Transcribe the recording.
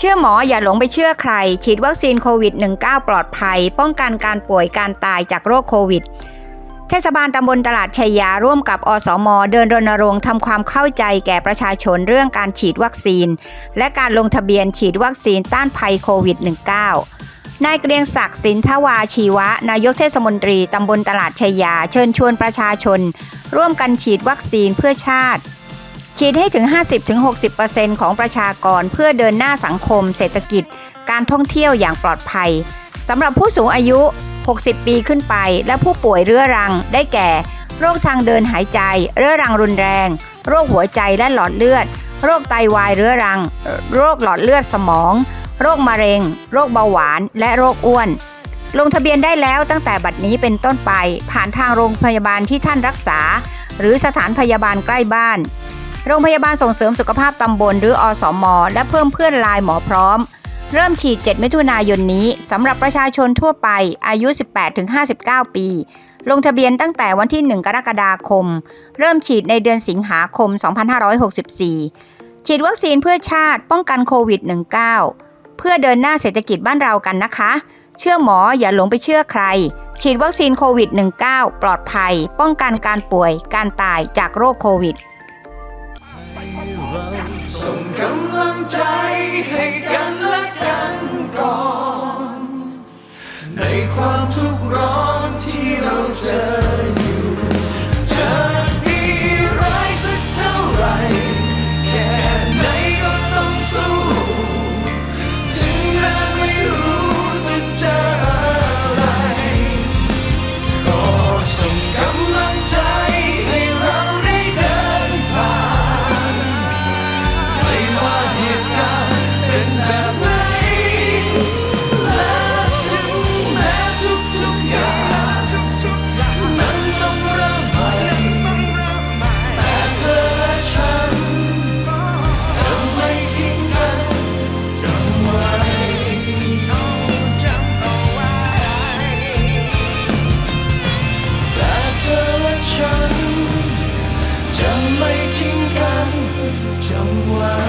เชื่อหมออย่าหลงไปเชื่อใคร ฉีดวัคซีนโควิด -19 ปลอดภัย ป้องกันการป่วยการตายจากโรคโควิด เทศบาลตำบลตลาดชัยยาร่วมกับอสม เดินรณรงค์ทำความเข้าใจแก่ประชาชนเรื่องการฉีดวัคซีน และการลงทะเบียนฉีดวัคซีนต้านภัยโควิด -19 นายเกรียงศักดิ์สินทวาชีวะ นายกเทศมนตรีตำบลตลาดชัยยา เชิญชวนประชาชน ร่วมกันฉีดวัคซีนเพื่อชาติ ฉีดให้ถึง 50-60%ของประชากรเพื่อเดินหน้าสังคม เศรษฐกิจ การท่องเที่ยวอย่างปลอดภัยสำหรับผู้สูงอายุ 60 ปีขึ้นไป และผู้ป่วยเรื้อรังได้แก่ โรคทางเดินหายใจ เรื้อรังรุนแรง โรคหัวใจและหลอดเลือด โรคไตวายเรื้อรัง โรคหลอดเลือดสมอง โรคมะเร็ง โรคเบาหวาน และโรคอ้วน ลงทะเบียนได้แล้วตั้งแต่บัดนี้เป็นต้นไป ผ่านทางโรงพยาบาลที่ท่านรักษา หรือสถานพยาบาลใกล้บ้าน โรงพยาบาลส่งเสริมสุขภาพตำบลหรืออสม และเพิ่มเพื่อนลายหมอพร้อม เริ่มฉีด 7 มิถุนายนนี้สำหรับประชาชนทั่วไปอายุ 18-59 ปี ลงทะเบียนตั้งแต่วันที่ 1 กรกฎาคม เริ่มฉีดในเดือนสิงหาคม 2564 ฉีดวัคซีนเพื่อชาติป้องกันโควิด -19 เพื่อเดินหน้าเศรษฐกิจบ้านเรากันนะคะ เชื่อหมออย่าหลงไปเชื่อใครฉีดวัคซีนโควิด -19 ปลอดภัย ป้องกันการป่วย การตายจากโรคโควิด ใฉัน